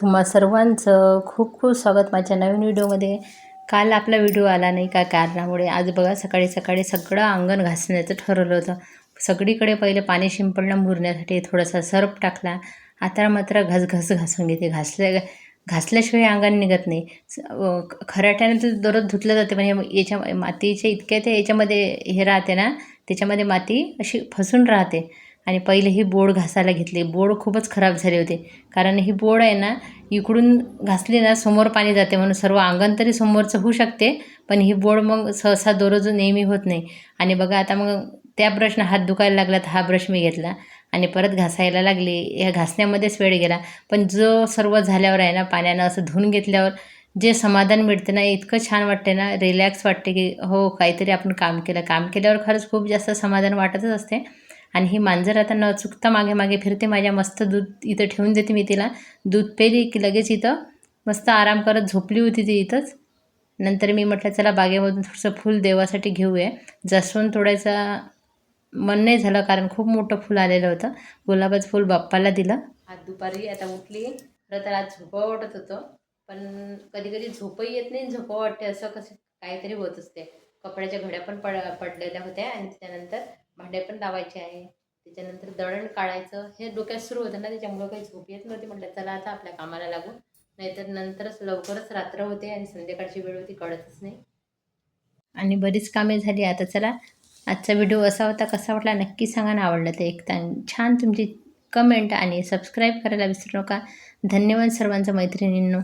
तुम्हा सर्वांचं खूप खूप स्वागत माझ्या नवीन व्हिडिओमध्ये. काल आपला व्हिडिओ आला नाही का कारणामुळे. आज बघा सकाळी सकाळी सगळं अंगण घासण्याचं ठरवलं होतं. सगळीकडे पहिले पाणी शिंपडणं मुरण्यासाठी थोडासा सर्फ टाकला. आता मात्र घसघस घासून घेते. घासल्या घासल्याशिवाय अंगण निघत नाही. ख- खराट्याने तर दररोज धुतलं जाते पण हे याच्या मातीच्या इतक्या ते याच्यामध्ये हे राहते ना त्याच्यामध्ये माती अशी फसून राहते. आणि पहिले ही बोड घासायला घेतली. बोड खूपच खराब झाले होते. कारण ही बोड आहे ना इकडून घासली ना समोर पाणी जाते म्हणून सर्व अंगण तरी समोरचं होऊ शकते पण ही बोड मग सहसा दररोज नेहमी होत नाही. आणि बघा आता मग त्या ब्रशनं हात दुखायला लागला तर हा ब्रश मी घेतला. आणि परत घासायला लागली. या घासण्यामध्येच वेळ गेला. पण जो सर्व झाल्यावर आहे ना पाण्यानं असं धुवून घेतल्यावर जे समाधान मिळते ना इतकं छान वाटते ना रिलॅक्स वाटते की हो काहीतरी आपण काम केलं. काम केल्यावर खरंच खूप जास्त समाधान वाटतच असते. आणि ही मांजर आता न चुकता मागे मागे फिरते. माझ्या मस्त दूध इथं ठेवून देते मी तिला. दूध पेली की लगेच इथं. मस्त आराम करत झोपली होती ती इथंच. नंतर मी म्हटलं चला बागेमधून थोडंसं फूल देवासाठी घेऊया. जास्वंद तोडायचा मन नाही झालं कारण खूप मोठं फुल आलेलं होतं. गुलाबाचं फूल बाप्पाला दिलं. आज दुपारी आता उठली. खरं तर आज झोपं वाटत होतं. पण कधी कधी झोपही येत नाही झोपं वाटते. असं कसं काहीतरी होत असते. कपड्याच्या घड्या पण पड पडलेल्या होत्या आणि त्याच्यानंतर भांडे पण लावायचे आहे. त्याच्यानंतर दळण काढायचं. हे डोक्यात सुरू होतं ना त्याच्यामुळं काही झोप येत नव्हती. म्हटलं चला आता आपल्या कामाला लागू. नाहीतर नंतरच लवकरच रात्र होते आणि संध्याकाळची वेळ होती कळतच नाही. आणि बरीच कामे झाली. आता चला आजचा व्हिडिओ असा होता कसा वाटला नक्की सांगा ना आवडलं तर एक छान तुमची कमेंट आणि सबस्क्राईब करायला विसरू नका. धन्यवाद सर्वांचं मैत्रिणींनो.